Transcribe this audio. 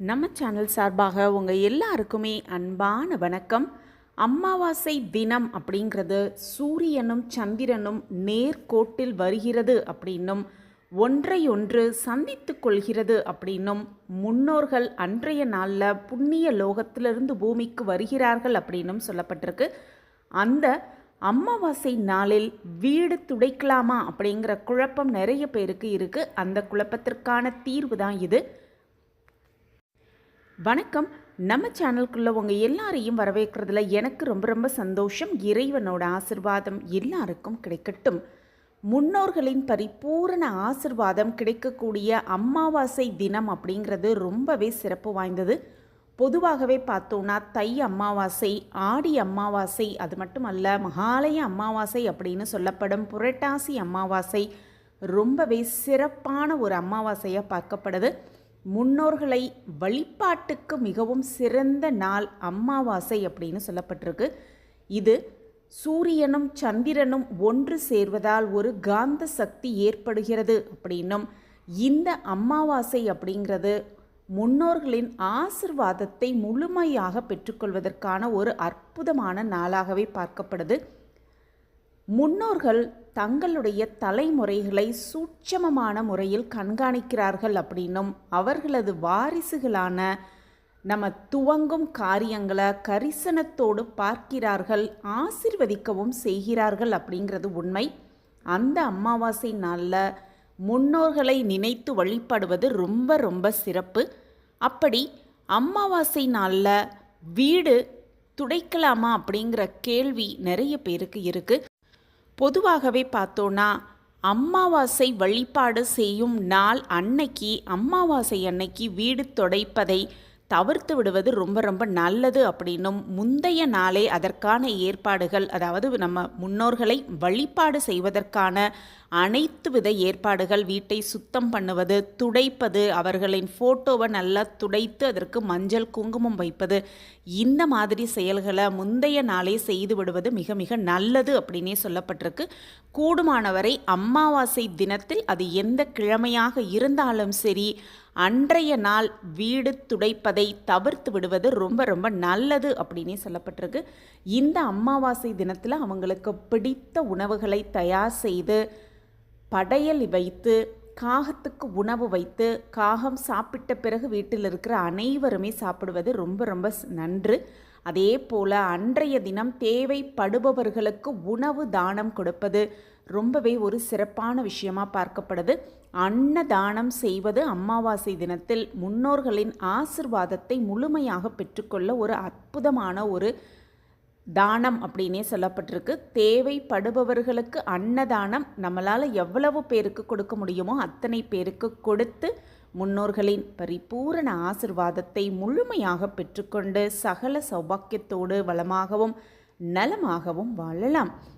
நம்ம சேனல் சார்பாக உங்கள் எல்லாருக்குமே அன்பான வணக்கம். அமாவாசை தினம் அப்படிங்கிறது சூரியனும் சந்திரனும் நேர்கோட்டில் வருகிறது அப்படின்னும் ஒன்றையொன்று சந்தித்து கொள்கிறது அப்படின்னும் முன்னோர்கள் அன்றைய நாளில் புண்ணிய லோகத்திலிருந்து பூமிக்கு வருகிறார்கள் அப்படின்னும் சொல்லப்பட்டிருக்கு. அந்த அமாவாசை நாளில் வீடு துடைக்கலாமா அப்படிங்கிற குழப்பம் நிறைய பேருக்கு இருக்குது அந்த குழப்பத்திற்கான தீர்வு தான் இது. வணக்கம். நம்ம சேனலுக்குள்ளே உங்கள் எல்லாரையும் வரவேற்கிறதுல எனக்கு ரொம்ப ரொம்ப சந்தோஷம். இறைவனோட ஆசிர்வாதம் எல்லாருக்கும் கிடைக்கட்டும். முன்னோர்களின் பரிபூரண ஆசிர்வாதம் கிடைக்கக்கூடிய அமாவாசை தினம் அப்படிங்கிறது ரொம்பவே சிறப்பு வாய்ந்தது. பொதுவாகவே பார்த்தோன்னா தை அமாவாசை ஆடி அமாவாசை அது மட்டும் அல்ல மகாலய அமாவாசை அப்படின்னு சொல்லப்படும் புரட்டாசி அமாவாசை ரொம்பவே சிறப்பான ஒரு அமாவாசையாக பார்க்கப்படுது. முன்னோர்களை வழிபாட்டுக்கு மிகவும் சிறந்த நாள் அமாவாசை அப்படின்னு சொல்லப்பட்டிருக்கு. இது சூரியனும் சந்திரனும் ஒன்று சேர்வதால் ஒரு காந்த சக்தி ஏற்படுகிறது அப்படின்னும். இந்த அமாவாசை அப்படிங்கிறது முன்னோர்களின் ஆசிர்வாதத்தை முழுமையாக பெற்றுக்கொள்வதற்கான ஒரு அற்புதமான நாளாகவே பார்க்கப்படுது. முன்னோர்கள் தங்களுடைய தலைமுறைகளை சூட்சமமான முறையில் கண்காணிக்கிறார்கள் அப்படின்னும் அவர்களது வாரிசுகளான நம்ம துவங்கும் காரியங்களை கரிசனத்தோடு பார்க்கிறார்கள் ஆசிர்வதிக்கவும் செய்கிறார்கள் அப்படிங்கிறது உண்மை. அந்த அமாவாசை நாளில் முன்னோர்களை நினைத்து வழிபடுவது ரொம்ப ரொம்ப சிறப்பு. அப்படி அமாவாசை நாளில் வீடு துடைக்கலாமா அப்படிங்கிற கேள்வி நிறைய பேருக்கு இருக்குது பொதுவாகவே பார்த்தோன்னா அமாவாசை வழிபாடு செய்யும் நாள் அன்னைக்கு அமாவாசை அன்னைக்கு வீடு துடைப்பதை தவிர்த்து விடுவது ரொம்ப ரொம்ப நல்லது அப்படின்னும் முந்தைய நாளே அதற்கான ஏற்பாடுகள் அதாவது நம்ம முன்னோர்களை வழிபாடு செய்வதற்கான அனைத்து வித ஏற்பாடுகள் வீட்டை சுத்தம் பண்ணுவது துடைப்பது அவர்களின் ஃபோட்டோவை நல்லா துடைத்து அதற்கு மஞ்சள் குங்குமம் வைப்பது இந்த மாதிரி செயல்களை முந்தைய நாளே செய்து விடுவது மிக மிக நல்லது அப்படின்னே சொல்லப்பட்டிருக்கு. கூடுமானவரை அமாவாசை தினத்தில் அது எந்த கிழமையாக இருந்தாலும் சரி அன்றைய நாள் வீடு துடைப்பதை தவிர்த்து விடுவது ரொம்ப ரொம்ப நல்லது அப்படின்னே சொல்லப்பட்டிருக்கு. இந்த அமாவாசை தினத்தில் அவங்களுக்கு பிடித்த உணவுகளை தயார் செய்து படையல் வைத்து காகத்துக்கு உணவு வைத்து காகம் சாப்பிட்ட பிறகு வீட்டில் இருக்கிற அனைவருமே சாப்பிடுவது ரொம்ப ரொம்ப நன்று. அதே போல் அன்றைய தினம் தேவைப்படுபவர்களுக்கு உணவு தானம் கொடுப்பது ரொம்பவே ஒரு சிறப்பான விஷயமாக பார்க்கப்படுது. அன்னதானம் செய்வது அமாவாசை தினத்தில் முன்னோர்களின் ஆசிர்வாதத்தை முழுமையாக பெற்றுக்கொள்ள ஒரு அற்புதமான ஒரு தானம் அப்படின்னே சொல்லப்பட்டிருக்கு. தேவைப்படுபவர்களுக்கு அன்னதானம் நம்மளால் எவ்வளவு பேருக்கு கொடுக்க முடியுமோ அத்தனை பேருக்கு கொடுத்து முன்னோர்களின் பரிபூரண ஆசிர்வாதத்தை முழுமையாக பெற்றுக்கொண்டு சகல சௌபாக்கியத்தோடு வளமாகவும் நலமாகவும் வாழலாம்.